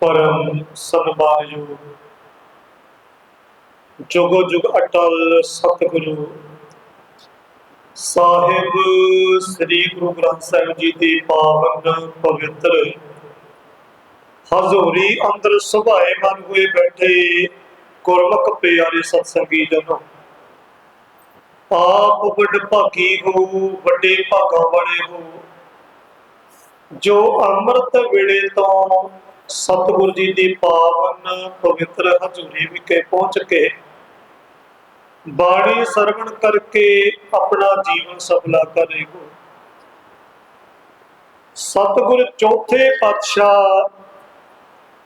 ਪਰਮ ਸਨਮਾਨਯੋਗ ਜੁਗੋ ਜੁਗ ਅਟਲ ਸਤਿਗੁਰੂ। ਸਾਹਿਬ ਸ੍ਰੀ ਗੁਰੂ ਗ੍ਰੰਥ ਸਾਹਿਬ ਜੀ ਦੀ ਪਾਵਨ ਪਵਿੱਤਰ। ਹਜ਼ੂਰੀ ਅੰਦਰ ਸੁਭਾਏ ਮਨ ਹੋਏ ਬੈਠੇ ਗੁਰਮੁਖ ਪਿਆਰੇ ਸਤਸੰਗੀ ਜਨੋ। ਆਪ ਵੱਡ ਭਾਗੀ ਹੋ, ਵੱਡੇ ਭਾਗਾਂ ਵਾਲੇ ਹੋ। ਜੋ ਅੰਮ੍ਰਿਤ ਵੇਲੇ ਤੋਂ ਸਤਿਗੁਰ ਜੀ ਦੀ ਪਾਵਨ ਪਵਿੱਤਰ ਹਜ਼ੂਰੀ ਵਿਖੇ ਪਹੁੰਚ ਕੇ ਬਾਣੀ ਸਰਵਣ ਕਰਕੇ ਆਪਣਾ ਜੀਵਨ ਸਫਲਾ ਕਰੇ ਸਤਿਗੁਰ ਚੌਥੇ ਪਾਤਸ਼ਾਹ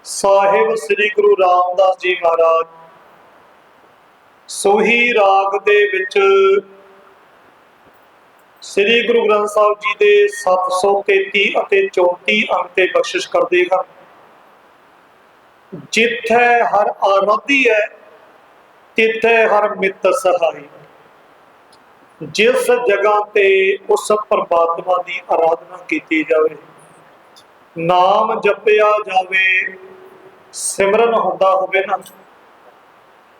ਸਾਹਿਬ ਸ੍ਰੀ ਗੁਰੂ ਰਾਮਦਾਸ ਜੀ ਮਹਾਰਾਜ ਸੋਹੀ ਰਾਗ ਦੇ ਵਿੱਚ ਸ੍ਰੀ ਗੁਰੂ ਗ੍ਰੰਥ ਸਾਹਿਬ ਜੀ ਦੇ 733 ਅਤੇ 34 ਅੰਕ ਤੇ ਬਖਸ਼ਿਸ਼ ਕਰਦੇ ਹਨ। ਜਿੱਥੇ ਹਰ ਆਰਾਧੀ ਹੈ, ਤਿੱਥੇ ਹਰ ਮਿੱਤ ਸਹਾਈ ਜਿਸ ਜਗ੍ਹਾ ਤੇ ਉਸ ਪਰਮਾਤਮਾ ਦੀ ਆਰਾਧਨਾ ਕੀਤੀ ਜਾਵੇ, ਨਾਮ ਜਪਿਆ ਜਾਵੇ, ਸਿਮਰਨ ਹੁੰਦਾ ਹੋਵੇ ਨਾ,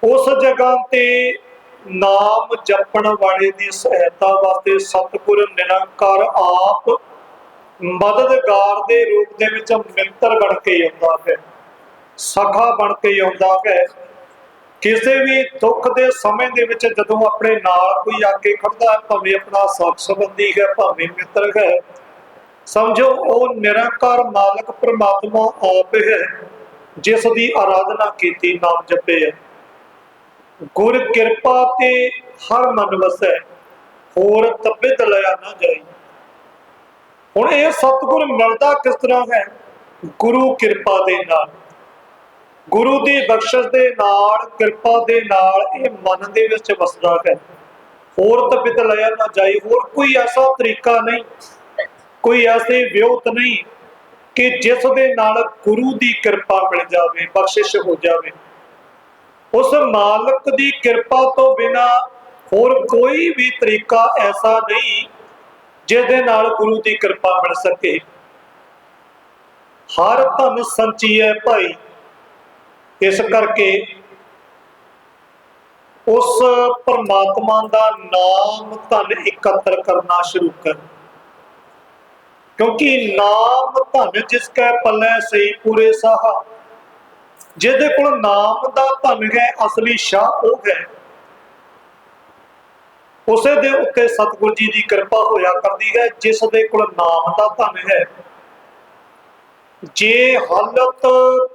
ਉਸ ਜਗ੍ਹਾ ਤੇ ਨਾਮ ਜਪਣ ਵਾਲੇ ਦੀ ਸਹਾਇਤਾ ਵਾਸਤੇ ਸਤਿਗੁਰ ਨਿਰੰਕਾਰ ਆਪ ਮਦਦਗਾਰ ਦੇ ਰੂਪ ਦੇ ਵਿੱਚ ਮਿੱਤਰ ਬਣ ਕੇ ਆਉਂਦਾ ਹੈ। ਸਖਾ ਬਣ ਕੇ ਆਉਂਦਾ ਹੈ। ਕਿਸੇ ਵੀ ਦੁੱਖ ਦੇ ਸਮੇਂ ਦੇ ਵਿੱਚ ਜਦੋਂ ਆਪਣੇ ਨਾਲ ਕੋਈ ਆ ਕੇ ਖੜਦਾ ਭਾਵੇਂ ਆਪਣਾ ਸਾਥ ਸੰਬੰਧੀ ਹੈ, ਭਾਵੇਂ ਮਿੱਤਰ ਹੈ, ਸਮਝੋ ਉਹ ਨਿਰੰਕਾਰ ਮਾਲਕ ਪ੍ਰਮਾਤਮਾ ਆਪ ਹੈ, ਜਿਸ ਦੀ ਆਰਾਧਨਾ ਕੀਤੀ, ਨਾਮ ਜਪੇ ਗੁਰ ਕਿਰਪਾ ਤੇ ਹਰ ਮਨ ਵਸੈ, ਹੋਰ ਤਬਿਤ ਲਿਆ ਨਾ ਜਾਈ। ਹੁਣ ਇਹ ਸਤਿਗੁਰ ਮਿਲਦਾ ਕਿਸ ਤਰ੍ਹਾਂ ਹੈ? ਗੁਰੂ ਕਿਰਪਾ ਦੇ ਨਾਲ। ਗੁਰੂ ਦੀ ਬਖਸ਼ਿਸ਼ ਦੇ ਨਾਲ, ਕਿਰਪਾ ਦੇ ਨਾਲ ਇਹ ਮਨ ਦੇ ਵਿੱਚ ਵਸਦਾ ਹੈ। ਹੋਰ ਤਬਿਤ ਲਿਆ ਨਾ ਜਾਈ ਹੋਰ ਕੋਈ ਐਸਾ ਤਰੀਕਾ ਨਹੀਂ, ਕੋਈ ਐਸੀ ਵਿਉਤ ਨਹੀਂ ਕਿ ਜਿਸ ਦੇ ਨਾਲ ਗੁਰੂ ਦੀ ਕਿਰਪਾ ਮਿਲ ਜਾਵੇ, ਬਖਸ਼ਿਸ਼ ਹੋ ਜਾਵੇ। ਉਸ ਮਾਲਕ ਦੀ ਕਿਰਪਾ ਤੋਂ ਬਿਨਾ ਹੋਰ ਕੋਈ ਵੀ ਤਰੀਕਾ ਐਸਾ ਨਹੀਂ ਜਿਹਦੇ ਨਾਲ ਗੁਰੂ ਦੀ ਕਿਰਪਾ ਮਿਲ ਸਕੇ। ਹਰ ਧਨ ਸੰਚੀਐ ਭਾਈ। ਇਸ ਕਰਕੇ ਉਸ ਪਰਮਾਤਮਾ ਦਾ ਨਾਮ ਧਨ ਇਕੱਤਰ ਕਰਨਾ ਸ਼ੁਰੂ ਕਰ। ਕਿਉਂਕਿ ਨਾਮ ਧਨ ਜਿਸ ਕੈ ਪੱਲੇ ਸਈ ਪੂਰੇ ਸਾਹਾ। ਜਿਹਦੇ ਕੋਲ ਨਾਮ ਦਾ ਧਨ ਹੈ, ਅਸਲੀ ਸ਼ਾਹ ਉਹ ਹੈ। ਉਸੇ ਦੇ ਉੱਤੇ ਸਤਿਗੁਰੂ ਜੀ ਦੀ ਕਿਰਪਾ ਹੋਇਆ ਕਰਦੀ ਹੈ, ਜਿਸ ਦੇ ਕੋਲ ਨਾਮ ਦਾ ਧਨ ਹੈ। ਜੇ ਹਾਲਤ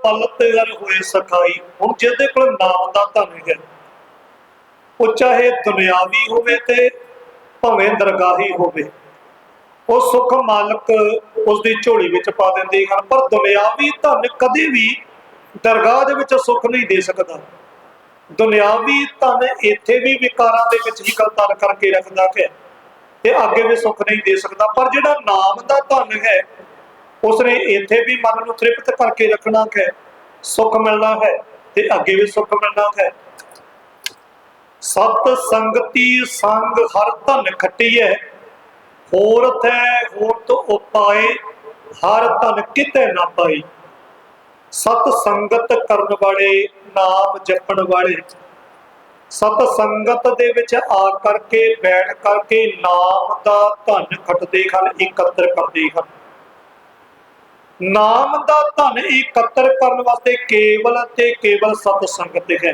ਪਲਤ ਗਰ ਹੋਏ ਸਖਾਈ, ਹੁਣ ਜਿਹਦੇ ਕੋਲ ਨਾਮ ਦਾ ਧਨ ਹੈ, ਉਹ ਚਾਹੇ ਦੁਨਿਆਵੀ ਹੋਵੇ ਤੇ ਭਾਵੇਂ ਦਰਗਾਹੀ ਹੋਵੇ, ਉਹ ਸੁਖ ਮਾਲਕ ਉਸ ਦੀ ਝੋਲੀ ਵਿੱਚ ਪਾ ਦਿੰਦੇ ਹਨ, ਪਰ ਦੁਨਿਆਵੀ ਧਨ ਕਦੇ ਵੀ ਦਰਗਾਹ ਦੇ ਵਿੱਚ ਸੁੱਖ ਨਹੀਂ ਦੇ ਸਕਦਾ। ਦੁਨਿਆਵੀ ਧਨ ਇੱਥੇ ਵੀ ਵਿਕਾਰਾਂ ਦੇ ਵਿੱਚ ਹੀ ਕਲਤਰ ਕਰਕੇ ਰੱਖਦਾ ਹੈ ਤੇ ਅੱਗੇ ਵੀ ਸੁੱਖ ਨਹੀਂ ਦੇ ਸਕਦਾ, ਪਰ ਜਿਹੜਾ ਨਾਮ ਦਾ ਧਨ ਹੈ ਉਸਨੇ ਇੱਥੇ ਵੀ ਮਨ ਨੂੰ ਤ੍ਰਿਪਤ ਕਰਕੇ ਰੱਖਣਾ ਹੈ, ਸੁੱਖ ਮਿਲਣਾ ਹੈ ਤੇ ਅੱਗੇ ਵੀ ਸੁੱਖ ਮਿਲਣਾ ਹੈ। ਸਤ ਸੰਗਤੀ ਸੰਗ ਹਰ ਧਨ ਖੱਟੀ ਹੋਰ ਥੈ ਹੋਰ ਤੋਂ ਉਪਾਏ, ਹਰ ਧਨ ਕਿਤੇ ਨਾ ਪਾਈ। ਸਤ ਸੰਗਤ ਕਰਨ ਵਾਲੇ ਨਾਮ ਜਪਣ ਵਾਲੇ, ਸਤ ਸੰਗਤ ਦੇ ਵਿੱਚ ਆ ਕਰਕੇ ਬੈਠ ਕਰਕੇ ਨਾਮ ਦਾ ਧਨ ਖੱਟਦੇ ਹਨ, ਇਕੱਤਰ ਕਰਦੇ ਹਨ। ਨਾਮ ਦਾ ਧਨ ਇਕੱਤਰ ਕਰਨ ਵਾਸਤੇ ਕੇਵਲ ਤੇ ਕੇਵਲ ਸਤ ਸੰਗਤ ਹੈ।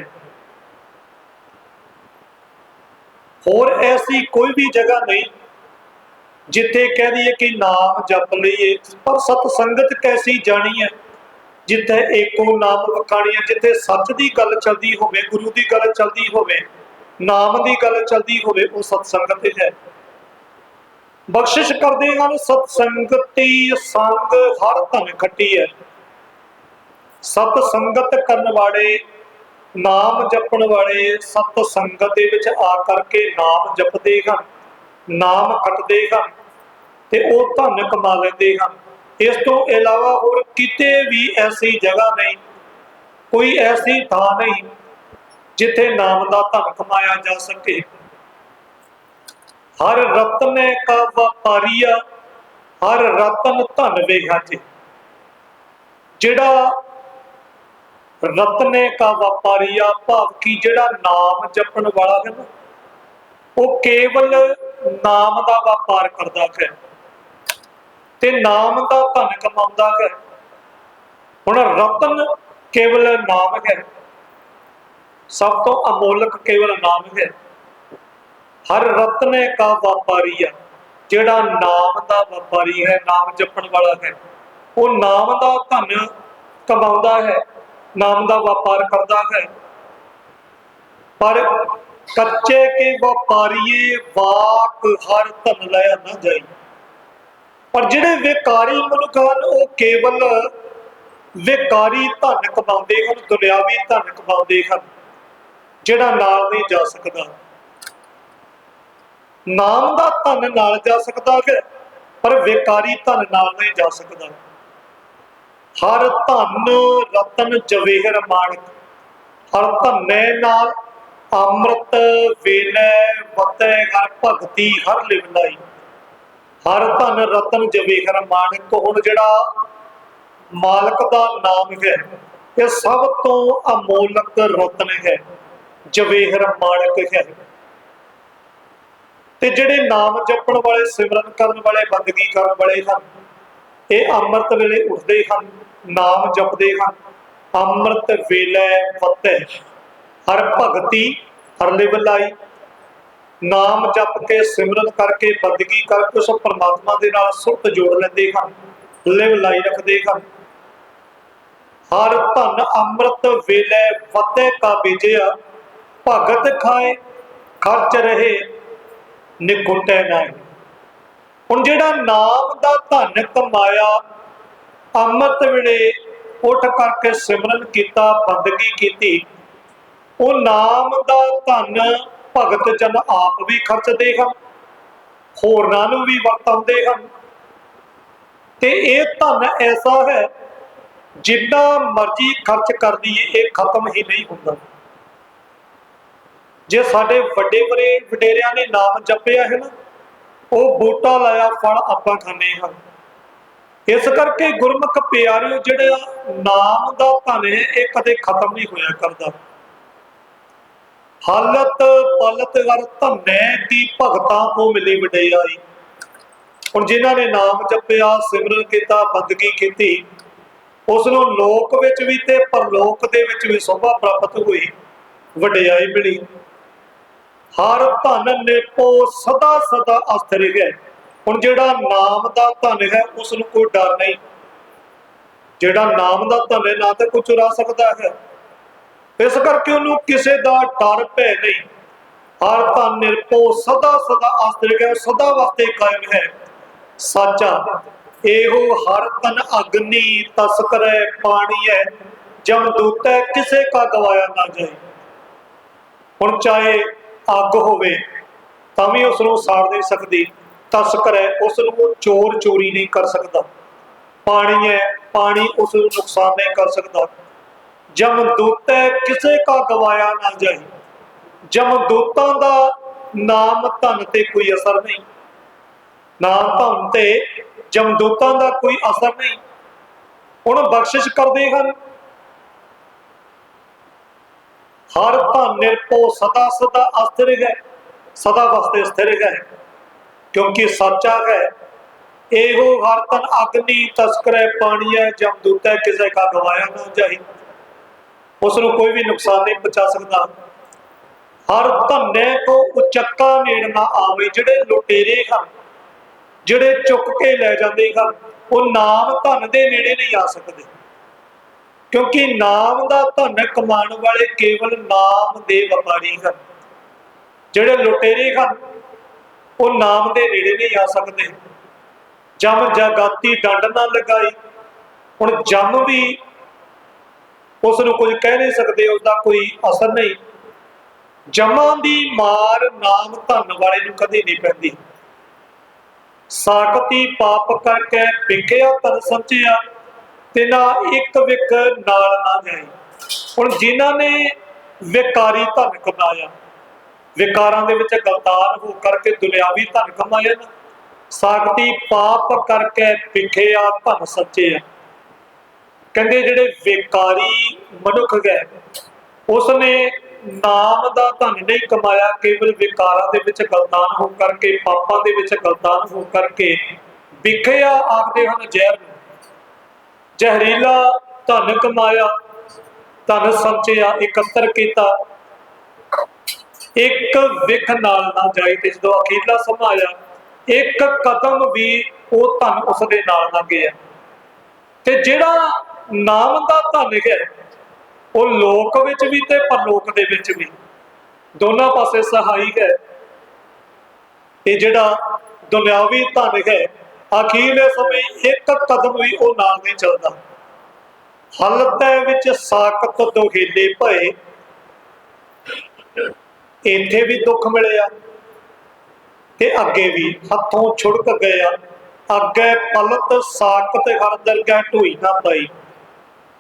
ਹੋਰ ਐਸੀ ਕੋਈ ਵੀ ਜਗ੍ਹਾ ਨਹੀਂ ਜਿੱਥੇ ਕਹਿ ਦਈਏ ਕਿ ਨਾਮ ਜਪ ਲਈਏ ਪਰ ਸਤ ਸੰਗਤ ਕੈਸੀ ਜਾਣੀ ਹੈ? ਜਿੱਥੇ ਏਕੋ ਨਾਮ ਵਖਾਣੀ ਹੈ, ਜਿੱਥੇ ਸੱਚ ਦੀ ਗੱਲ ਚੱਲਦੀ ਹੋਵੇ, ਗੁਰੂ ਦੀ ਗੱਲ ਚੱਲਦੀ ਹੋਵੇ, ਨਾਮ ਦੀ ਗੱਲ ਚੱਲਦੀ ਹੋਵੇ, ਉਹ ਸਤ ਸੰਗਤ ਹੈ। ਬਖਸ਼ਿਸ਼ ਕਰਦੇ ਹਨ ਸਤ ਸੰਗਤੀ ਸੰਗ ਹਰ ਧਨ ਖੱਟੀ ਹੈ ਸਤ ਸੰਗਤ ਕਰਨ ਵਾਲੇ, ਨਾਮ ਜਪਣ ਵਾਲੇ, ਸਤ ਸੰਗਤ ਦੇ ਵਿੱਚ ਆ ਕਰਕੇ ਨਾਮ ਜਪਦੇ ਹਨ ਨਾਮ ਖੱਟਦੇ ਹਨ ਤੇ ਉਹ ਧਨ ਕਮਾ ਲੈਂਦੇ ਹਨ ਇਸ ਤੋਂ ਇਲਾਵਾ ਹੋਰ ਕਿਤੇ ਵੀ ਐਸੀ ਜਗ੍ਹਾ ਨਹੀਂ, ਕੋਈ ਐਸੀ ਥਾਂ ਨਹੀਂ ਜਿੱਥੇ ਨਾਮ ਦਾ ਧਨ ਕਮਾਇਆ ਜਾ ਸਕੇ। ਹਰ ਰਤਨੇ ਕਾ ਵਪਾਰੀਆ ਹਰ ਰਤਨ ਧਨ ਵੇਖਾਜੇ ਜਿਹੜਾ ਰਤਨੇ ਕਾ ਵਪਾਰੀਆ ਭਾਵ ਕੀ ਜਿਹੜਾ ਨਾਮ ਜਪਣ ਵਾਲਾ ਹੈ ਨਾ, ਉਹ ਕੇਵਲ ਨਾਮ ਦਾ ਵਪਾਰ ਕਰਦਾ ਹੈ। ਤੇ ਨਾਮ ਦਾ ਧਨ ਕਮਾਉਂਦਾ ਹੈ। ਹੁਣ ਰਤਨ ਕੇਵਲ ਨਾਮ ਹੈ। ਸਭ ਤੋਂ ਅਮੋਲਕ ਕੇਵਲ ਨਾਮ ਹੈ। ਹਰ ਰਤਨੇ ਕਾ ਵਪਾਰੀਆ ਜਿਹੜਾ ਨਾਮ ਦਾ ਵਪਾਰੀ ਹੈ, ਨਾਮ ਜਪਣ ਵਾਲਾ ਹੈ, ਉਹ ਨਾਮ ਦਾ ਧਨ ਕਮਾਉਂਦਾ ਹੈ, ਨਾਮ ਦਾ ਵਪਾਰ ਕਰਦਾ ਹੈ। ਪਰ ਕੱਚੇ ਕੇ ਵਪਾਰੀਏ, ਵਾਕ ਹਰ ਧਨ ਲਿਆ ਨਾ ਜਾਈ। ਪਰ ਜਿਹੜੇ ਵਿਕਾਰੀ ਮਨੁੱਖ ਹਨ, ਉਹ ਕੇਵਲ ਵਿਕਾਰੀ ਧਨ ਕਮਾਉਂਦੇ ਹਨ, ਦੁਨਿਆਵੀ ਧਨ ਕਮਾਉਂਦੇ ਹਨ, ਜਿਹੜਾ ਨਾਲ ਨਹੀਂ ਜਾ ਸਕਦਾ। ਨਾਮ ਦਾ ਧਨ ਨਾਲ ਜਾ ਸਕਦਾ ਹੈ, ਪਰ ਵਿਕਾਰੀ ਧਨ ਨਾਲ ਨਹੀਂ ਜਾ ਸਕਦਾ। ਹਰ ਧਨ ਰਤਨ ਜਵੇਹਰ ਮਾਣਕ, ਹਰ ਧੰਨੇ ਨਾਲ ਅੰਮ੍ਰਿਤ ਵੇਲੇ ਵਤੈ ਹਰ ਭਗਤੀ ਹਰ ਲਿਵਲਾਈ ਹਰ ਧਨ ਰਤਨ ਜਵੇਹਰ ਮਾਣਕ ਹੁਣ ਜਿਹੜਾ ਮਾਲਕ ਦਾ ਨਾਮ ਹੈ, ਇਹ ਸਭ ਤੋਂ ਅਮੋਲਕ ਰਤਨ ਹੈ, ਜਵੇਹਰ ਮਾਣਕ ਹੈ। ਤੇ ਜਿਹੜੇ ਨਾਮ ਜਪਣ ਵਾਲੇ, ਸਿਮਰਨ ਕਰਨ ਵਾਲੇ ਬੰਦਗੀ ਕਰਨ ਵਾਲੇ ਹਨ, ਇਹ ਅੰਮ੍ਰਿਤ ਵੇਲੇ ਉੱਠਦੇ ਹਨ, ਨਾਮ ਜਪਦੇ ਹਨ। ਅੰਮ੍ਰਿਤ ਵੇਲੇ ਫਤਿਹ ਹਰ ਭਗਤੀ, ਹਰ ਲਿਵਲਾਈ ਨਾਮ ਜਪ ਕੇ, ਸਿਮਰਨ ਕਰਕੇ ਬੰਦਗੀ ਕਰਕੇ, ਉਸ ਪਰਮਾਤਮਾ ਦੇ ਨਾਲ ਸੁਰਤ ਜੋੜ ਲੈਂਦੇ ਹਨ ਲਿਵ ਲਾਈ ਰੱਖਦੇ ਹਨ। ਹਰ ਧਨ ਅੰਮ੍ਰਿਤ ਵੇਲੇ ਫਤਿਹ ਕਾ ਬੀਜਿਆ, ਭਗਤ ਖਾਏ, ਖਰਚ ਰਹੇ। ਨਿਕੁਟੈ ਨਹੀਂ ਹੁਣ ਜਿਹੜਾ ਨਾਮ ਦਾ ਧਨ ਕਮਾਇਆ, ਅੰਮ੍ਰਿਤ ਵੇਲੇ ਉੱਠ ਕਰਕੇ ਸਿਮਰਨ ਕੀਤਾ, ਬੰਦਗੀ ਕੀਤੀ, ਉਹ ਨਾਮ ਦਾ ਧਨ ਭਗਤ ਜਨ ਆਪ ਵੀ ਖਰਚਦੇ ਹਨ ਹੋਰਨਾਂ ਨੂੰ ਵੀ ਵਰਤਾਉਂਦੇ ਹਨ। ਤੇ ਇਹ ਧਨ ਐਸਾ ਹੈ, ਜਿੰਨਾ ਮਰਜ਼ੀ ਖਰਚ ਕਰ ਦਈਏ, ਇਹ ਖਤਮ ਹੀ ਨਹੀਂ ਹੁੰਦਾ। ਜੇ ਸਾਡੇ ਵੱਡੇ ਵਰੇ ਵਡੇਰਿਆਂ ਨੇ ਨਾਮ ਜਪਿਆ ਹੈ ਨਾ, ਉਹ ਬੂਟਾ ਲਾਇਆ, ਫਲ ਆਪਾਂ ਖਾਂਦੇ ਹਾਂ। ਇਸ ਕਰਕੇ ਗੁਰਮੁਖ ਪਿਆਰਿਓ, ਜਿਹੜਾ ਨਾਮ ਦਾ ਧਨ ਹੈ, ਇਹ ਕਦੇ ਖਤਮ ਨਹੀਂ ਹੋਇਆ ਕਰਦਾ। ਹਾਲਤ ਪਲਤ ਹਰ ਧੰਨੇ ਦੀ ਭਗਤਾਂ ਕੋ ਮਿਲੀ ਵਡਿਆਈ। ਹੁਣ ਜਿਨ੍ਹਾਂ ਨੇ ਨਾਮ ਜਪਿਆ, ਸਿਮਰਨ ਕੀਤਾ, ਬੰਦਗੀ ਕੀਤੀ ਉਸ ਨੂੰ ਲੋਕ ਵਿੱਚ ਵੀ ਤੇ ਪਰਲੋਕ ਦੇ ਵਿੱਚ ਵੀ ਸੋਭਾ ਪ੍ਰਾਪਤ ਹੋਈ, ਵਡਿਆਈ ਮਿਲੀ। ਹਰ ਧਨ ਨੇਪੋ ਸਦਾ ਸਦਾ ਅਸਥਿਰ ਹੈ ਹੁਣ ਜਿਹੜਾ ਨਾਮ ਦਾ ਧਨ ਹੈ ਉਸ ਨੂੰ ਕੋਈ ਡਰ ਨਹੀਂ। ਜਿਹੜਾ ਨਾਮ ਦਾ ਧਨ ਹੈ, ਨਾ ਤਾਂ ਕੋਈ ਚੁਰਾ ਸਕਦਾ ਹੈ। ਇਸ ਕਰਕੇ ਉਹਨੂੰ ਕਿਸੇ ਦਾ ਡਰ ਭੈ ਨਹੀਂ। ਹਰ ਧਨ ਨਿਰਭਉ ਸਦਾ ਸਦਾ ਅਸਥਿਰ ਹੈ ਸਦਾ ਵਾਸਤੇ ਕਾਇਮ ਹੈ। ਸਾਚਾ, ਇਹੋ ਹਰ ਤਨ ਅਗਨੀ ਤਸਕਰੈ ਪਾਣੀ ਹੈ, ਜਮ ਦੂਤੈ, ਕਿਸੇ ਕਾ ਗਵਾਇਆ ਨਾ ਜਾਏ। ਹੁਣ ਚਾਹੇ ਅੱਗ ਹੋਵੇ, ਤਾਂ ਵੀ ਉਸ ਨੂੰ ਸਾੜ ਨਹੀਂ ਸਕਦੀ। ਤਸਕਰ ਹੈ ਉਸ ਨੂੰ ਚੋਰ ਚੋਰੀ ਨਹੀਂ ਕਰ ਸਕਦਾ। ਪਾਣੀ ਹੈ, ਪਾਣੀ ਉਸ ਨੂੰ ਨੁਕਸਾਨ ਨਹੀਂ ਕਰ ਸਕਦਾ। ਜਮ ਦੂਤੈ ਕਿਸੇ ਕਾ ਗਵਾਇਆ ਨਾ ਜਾਏ। ਜਮ ਦੂਤਾਂ ਦਾ ਨਾਮ ਧਨ ਤੇ ਕੋਈ ਅਸਰ ਨਹੀਂ। ਨਾਮ ਧਨ ਤੇ ਜਮਦੂਤਾਂ ਦਾ ਕੋਈ ਅਸਰ ਨਹੀਂ। ਹੁਣ ਬਖਸ਼ਿਸ਼ ਕਰਦੇ ਹਨ। ਹਰ ਧਨ ਨਿਰਭਉ ਸਦਾ ਸਦਾ ਅਸਥਿਰ ਹੈ, ਸਦਾ ਵਾਸਤੇ ਸਥਿਰ ਹੈ। ਕਿਉਂਕਿ ਸੱਚਾ ਹੈ ਇਹੋ ਹਰ ਤਨ ਅਗਨੀ ਤਸਕਰੈ ਪਾਣੀ ਹੈ ਜਮ ਕਿਸੇ ਕਾ ਗਵਾਇਆ ਨਾ ਜਾਈ ਉਸ ਨੂੰ ਕੋਈ ਵੀ ਨੁਕਸਾਨ ਨਹੀਂ ਪਹੁੰਚਾ ਸਕਦਾ। ਹਰ ਧੰਨੇ ਕੋ ਉਚੱਕਾ ਨੇੜ ਨਾ ਆਵੇ, ਜਿਹੜੇ ਲੁਟੇਰੇ ਹਨ, ਜਿਹੜੇ ਚੁੱਕ ਕੇ ਲੈ ਜਾਂਦੇ ਹਨ, ਉਹ ਨਾਮ ਧਨ ਦੇ ਨੇੜੇ ਨਹੀਂ ਆ ਸਕਦੇ। ਕਿਉਂਕਿ ਨਾਮ ਦਾ ਧਨ ਕਮਾਉਣ ਵਾਲੇ ਕੇਵਲ ਨਾਮ ਦੇ ਵਪਾਰੀ ਹਨ। ਜਿਹੜੇ ਲੁਟੇਰੇ ਹਨ, ਉਹ ਨਾਮ ਦੇ ਨੇੜੇ ਨਹੀਂ ਆ ਸਕਦੇ। ਜਮ ਜਗਾਤੀ ਡੰਡ ਨਾ ਲਗਾਈ। ਹੁਣ ਜਮ ਵੀ ਉਸ ਨੂੰ ਕੁਝ ਕਹਿ ਨਹੀਂ ਸਕਦੇ, ਉਸ ਦਾ ਕੋਈ ਅਸਰ ਨਹੀਂ। ਜਮਾਂ ਦੀ ਮਾਰ ਨਾਮ ਧਨ ਵਾਲੇ ਨੂੰ ਕਦੇ ਨਹੀਂ ਪੈਂਦੀ। ਸਾਖਤੀ ਪਾਪ ਕਰਕੇ ਵਿਕਿਆ ਤਨ ਸੱਚਿਆ। ਤੇ ਨਾ ਇੱਕ ਵਿਕ ਨਾਲ ਨਾ ਜਾਏ ਹੁਣ ਜਿਨ੍ਹਾਂ ਨੇ ਵਿਕਾਰੀ ਧਨ ਕਮਾਇਆ, ਵਿਕਾਰਾਂ ਦੇ ਵਿੱਚ ਗਲਤਾਨ ਹੋ ਕਰਕੇ ਦੁਨਿਆਵੀ ਧਨ ਕਮਾਇਆ ਨਾ ਸਾਖਤੀ ਪਾਪ ਕਰਕੇ ਵਿਖਿਆ ਧਨ ਸੱਚੇ ਆ ਕਹਿੰਦੇ ਜਿਹੜੇ ਵਿਕਾਰੀ ਮਨੁੱਖ ਹੈ ਉਸਨੇ ਨਾਮ ਦਾ ਧਨ ਨਹੀਂ ਕਮਾਇਆ, ਕੇਵਲ ਵਿਕਾਰਾਂ ਦੇ ਵਿੱਚ ਗਲਤਾਨ ਹੋ ਕਰਕੇ, ਪਾਪਾਂ ਦੇ ਵਿੱਚ ਗਲਤਾਨ ਹੋ ਕਰਕੇ ਵਿਖਿਆ ਆਖਦੇ ਹਨ ਜ਼ਹਿਰ ਨੂੰ। ਜ਼ਹਿਰੀਲਾ ਧਨ ਕਮਾਇਆ, ਧਨ ਸੰਚਿਆ, ਇਕੱਤਰ ਕੀਤਾ। ਇੱਕ ਵਿਖ ਨਾਲ ਨਾ ਜਾਏ ਤੇ ਜਦੋਂ ਅਖੀਰਲਾ ਸਮਾਂ ਆਇਆ, ਇੱਕ ਕਦਮ ਵੀ ਉਹ ਧਨ ਉਸ ਦੇ ਨਾਲ ਨਾ ਗਿਆ। ਤੇ ਜਿਹੜਾ ਨਾਮ ਦਾ ਧਨ ਹੈ, ਉਹ ਲੋਕ ਵਿੱਚ ਵੀ ਤੇ ਪਰਲੋਕ ਦੇ ਵਿੱਚ ਵੀ। ਦੋਨਾਂ ਪਾਸੇ ਸਹਾਈ ਹੈ। ਤੇ ਜਿਹੜਾ ਦੁਨਿਆਵੀ ਧਨ ਹੈ ਅਖੀਰਲੇ ਸਮੇਂ ਇੱਕ ਕਦਮ ਵੀ ਉਹ ਨਾਲ ਨਹੀਂ ਚੱਲਦਾ। ਹਲਤੇ ਵਿੱਚ ਸਾਖਤ ਦੋਹੇਲੇ ਭਏ। ਇੱਥੇ ਵੀ ਦੁੱਖ ਮਿਲਿਆ ਤੇ ਅੱਗੇ ਵੀ ਹੱਥੋਂ ਛੁੜਕ ਗਿਆ। ਅੱਗੇ ਪਲਤ ਸਾਖਤ ਹਰ ਦਰਗਾਹ ਢੋਈ ਨਾ ਪਈ।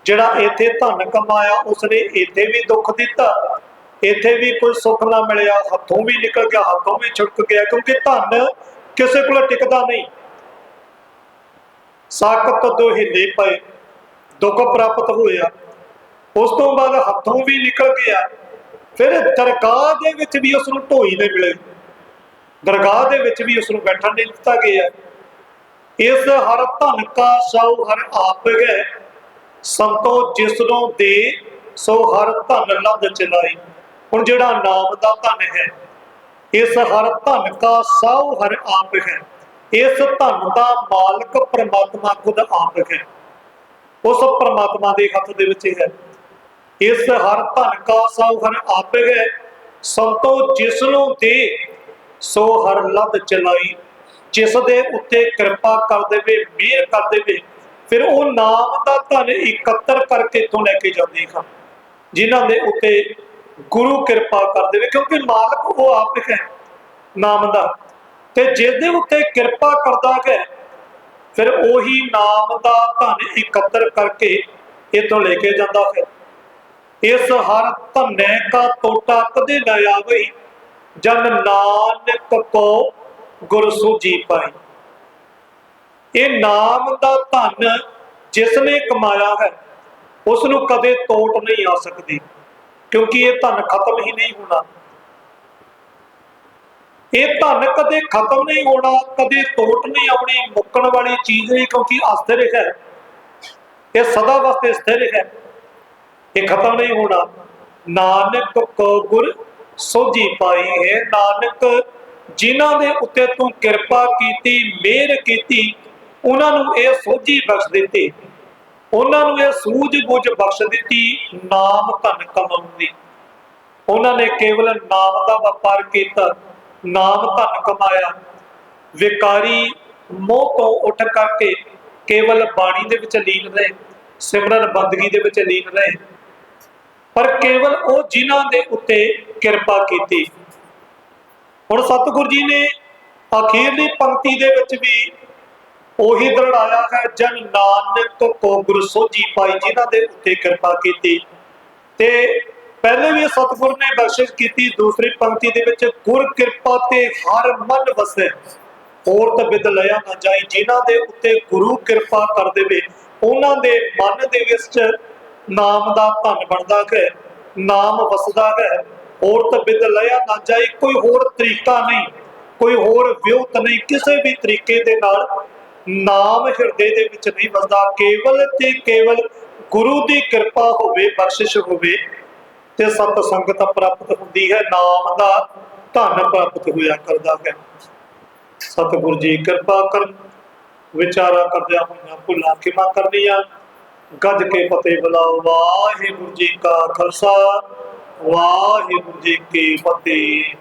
ਜਿਹੜਾ ਇੱਥੇ ਧਨ ਕਮਾਇਆ, ਉਸਨੇ ਇੱਥੇ ਵੀ ਦੁੱਖ ਦਿੱਤਾ। ਇੱਥੇ ਵੀ ਕੋਈ ਸੁੱਖ ਨਾ ਮਿਲਿਆ। ਹੱਥੋਂ ਵੀ ਨਿਕਲ ਗਿਆ, ਹੱਥੋਂ ਵੀ ਛੁੜਕ ਗਿਆ, ਕਿਉਂਕਿ ਧਨ ਕਿਸੇ ਕੋਲ ਟਿਕਦਾ ਨਹੀਂ। ਸਾਖਤ ਦੋਹਿਲੇ ਪਏ, ਦੁੱਖ ਪ੍ਰਾਪਤ ਹੋਇਆ। ਉਸ ਤੋਂ ਬਾਅਦ ਹੱਥੋਂ ਵੀ ਨਿਕਲ ਗਿਆ। ਫਿਰ ਦਰਗਾਹ ਦੇ ਵਿੱਚ ਵੀ ਉਸ ਨੂੰ ਢੋਈ ਨਹੀਂ ਮਿਲੇ। ਦਰਗਾਹ ਦੇ ਵਿੱਚ ਵੀ ਉਸ ਨੂੰ ਬੈਠਣ ਨਹੀਂ ਦਿੱਤਾ ਗਿਆ। ਇਸ ਹਰ ਧਨ ਕਾ ਸਉ ਹਰ ਆਪ ਹੈ ਸੰਤੋ ਜਿਸਨੋਂ ਦੇ, ਸੋ ਹਰ ਧਨ ਲੰਦ ਚਲਾਈ। ਹੁਣ ਜਿਹੜਾ ਨਾਮ ਦਾ ਧਨ ਹੈ, ਇਸ ਹਰ ਧਨ ਕਾ ਸਉ ਹਰ ਆਪ ਹੈ। ਇਸ ਧਨ ਦਾ ਮਾਲਕ ਪ੍ਰਮਾਤਮਾ ਖੁਦ ਆਪ ਹੈ। ਉਸ ਪ੍ਰਮਾਤਮਾ ਦੇ ਹੱਥ ਦੇ ਵਿੱਚ ਹੈ। ਇਸ ਹਰ ਧਨ ਕਾ ਸਉ ਹਰ ਆਪ ਹੈ। ਸੰਤੋ ਜਿਸਨੂੰ ਦੇ, ਸੋ ਹਰ ਲੱਦ ਚਲਾਈ। ਜਿਸ ਦੇ ਉੱਤੇ ਕਿਰਪਾ ਕਰ ਦੇਵੇ, ਮਿਹਰ ਕਰ ਦੇਵੇ, ਫਿਰ ਉਹ ਨਾਮ ਦਾ ਧਨ ਇਕੱਤਰ ਕਰਕੇ ਇਥੋਂ ਲੈ ਕੇ ਜਾਂਦੇ ਹਨ ਜਿਨ੍ਹਾਂ ਦੇ ਉੱਤੇ ਗੁਰੂ ਕਿਰਪਾ ਕਰ ਦੇਵੇ, ਕਿਉਂਕਿ ਮਾਲਕ ਉਹ ਆਪ ਹੈ ਨਾਮ ਦਾ। ਤੇ ਜਿਸ ਦੇ ਉੱਤੇ ਕਿਰਪਾ ਕਰਦਾ ਹੈ, ਫਿਰ ਉਹੀ ਨਾਮ ਦਾ ਧਨ ਇਕੱਤਰ ਕਰਕੇ ਇਥੋਂ ਲੈ ਕੇ ਜਾਂਦਾ ਹੈ। ਇਸ ਹਰ ਧੰਨੇ ਕਾ ਟੋਟਾ ਕਦੇ ਨਾ ਆਵੇ, ਜਨ ਨਾਨਕ ਕੋ ਗੁਰ ਸੂਜੀ ਪਾਈ। ਇਹ ਨਾਮ ਦਾ ਧਨ ਜਿਸ ਨੇ ਕਮਾਇਆ ਹੈ ਉਸ ਨੂੰ ਕਦੇ ਤੋਟ ਨਹੀਂ ਆ ਸਕਦੀ, ਕਿਉਂਕਿ ਇਹ ਧਨ ਖਤਮ ਹੀ ਨਹੀਂ ਹੋਣਾ। ਇਹ ਧਨ ਕਦੇ ਖਤਮ ਨਹੀਂ ਹੋਣਾ, ਕਦੇ ਤੋਟ ਨਹੀਂ ਆਉਣੀ, ਮੁੱਕਣ ਵਾਲੀ ਚੀਜ਼ ਨਹੀਂ, ਕਿਉਂਕਿ ਅਸਥਿਰ ਹੈ। ਇਹ ਸਦਾ ਵਾਸਤੇ ਸਥਿਰ ਹੈ। ਇਹ ਖਤਮ ਨਹੀਂ ਹੋਣਾ। ਨਾਨਕ ਕੋ ਗੁਰ ਸੋਝੀ ਪਾਈ ਹੈ। ਨਾਨਕ, ਜਿਨ੍ਹਾਂ ਦੇ ਉੱਤੇ ਤੂੰ ਕਿਰਪਾ ਕੀਤੀ, ਮਿਹਰ ਕੀਤੀ, ਉਹਨਾਂ ਨੂੰ ਇਹ ਸੋਝੀ ਬਖਸ਼ ਦਿੱਤੀ। ਉਹਨਾਂ ਨੂੰ ਇਹ ਸੂਝ-ਬੂਝ ਬਖਸ਼ ਦਿੱਤੀ, ਨਾਮ ਧਨ ਕਮਾਉਣ ਦੀ। ਉਹਨਾਂ ਨੇ ਕੇਵਲ ਨਾਮ ਦਾ ਵਪਾਰ ਕੀਤਾ। ਨਾਮ ਧਨ ਕਮਾਇਆ। ਵਿਕਾਰੀ ਮੋਹ ਤੋਂ ਉੱਠ ਕਰਕੇ ਕੇਵਲ ਬਾਣੀ ਦੇ ਵਿੱਚ ਲੀਨ ਰਹੇ, ਸਿਮਰਨ ਬੰਦਗੀ ਦੇ ਵਿੱਚ ਲੀਨ ਰਹੇ। ਪਰ ਕੇਵਲ ਉਹ ਜਿਨ੍ਹਾਂ ਦੇ ਉੱਤੇ ਕਿਰਪਾ ਕੀਤੀ। ਹੁਣ ਸਤਿਗੁਰੂ ਜੀ ਨੇ ਅਖੀਰਲੀ ਪੰਕਤੀ ਦੇ ਵਿੱਚ ਵੀ ਉਹੀ ਦਰੜਾਇਆ ਹੈ, ਜਨ ਨਾਨਕ ਕੋ ਗੁਰ ਸੋਝੀ ਪਾਈ, ਜਿਨ੍ਹਾਂ ਦੇ ਉੱਤੇ ਕਿਰਪਾ ਕੀਤੀ। ਤੇ ਪਹਿਲੇ ਵੀ ਸਤਿਗੁਰ ਨੇ ਬਖਸ਼ਿਸ਼ ਕੀਤੀ, ਦੂਸਰੀ ਪੰਕਤੀ ਦੇ ਵਿੱਚ ਗੁਰ ਕਿਰਪਾ ਤੇ ਹਰ ਮਨ ਵਸੇ। ਹੋਰ ਤਾਂ ਬਿਦ ਲਿਆ ਨਾ ਜਾਈ ਜਿਨ੍ਹਾਂ ਦੇ ਉੱਤੇ ਗੁਰੂ ਕਿਰਪਾ ਕਰ ਦੇਵੇ, ਉਹਨਾਂ ਦੇ ਮਨ ਦੇ ਵਿੱਚ ਨਾਮ ਦਾ ਧਨ ਬਣਦਾ ਹੈ, ਨਾਮ ਵਸਦਾ ਹੈ। ਹੋਰ ਤਾਂ ਬਿਦ ਲਿਆ ਨਾ ਜਾਈ ਕੋਈ ਹੋਰ ਤਰੀਕਾ ਨਹੀਂ, ਕੋਈ ਹੋਰ ਵਿਉਤ ਨਹੀਂ, ਕਿਸੇ ਵੀ ਤਰੀਕੇ ਦੇ ਨਾਲ ਨਾਮ ਹਿਰਦੇ ਦੇ ਵਿੱਚ ਨਹੀਂ ਵਸਦਾ। ਕੇਵਲ ਤੇ ਕੇਵਲ ਗੁਰੂ ਦੀ ਕਿਰਪਾ ਹੋਵੇ, ਬਖਸ਼ਿਸ਼ ਹੋਵੇ ਤੇ ਸਤ ਸੰਗਤ ਪ੍ਰਾਪਤ ਹੁੰਦੀ ਹੈ, ਨਾਮ ਦਾ ਧਨ ਪ੍ਰਾਪਤ ਹੋਇਆ ਕਰਦਾ ਹੈ। ਸਤਿਗੁਰੂ ਜੀ ਕਿਰਪਾ ਕਰ ਵਿਚਾਰਾ ਕਰਦਿਆਂ ਹੋਈਆਂ ਭੁੱਲਾਂ ਕਿਮਾ ਕਰਨੀਆਂ, ਗੱਜ ਕੇ ਫਤਿਹ ਬੁਲਾਓ, ਵਾਹਿਗੁਰੂ ਜੀ ਕਾ ਖਾਲਸਾ, ਵਾਹਿਗੁਰੂ ਜੀ ਕੀ ਫਤਿਹ।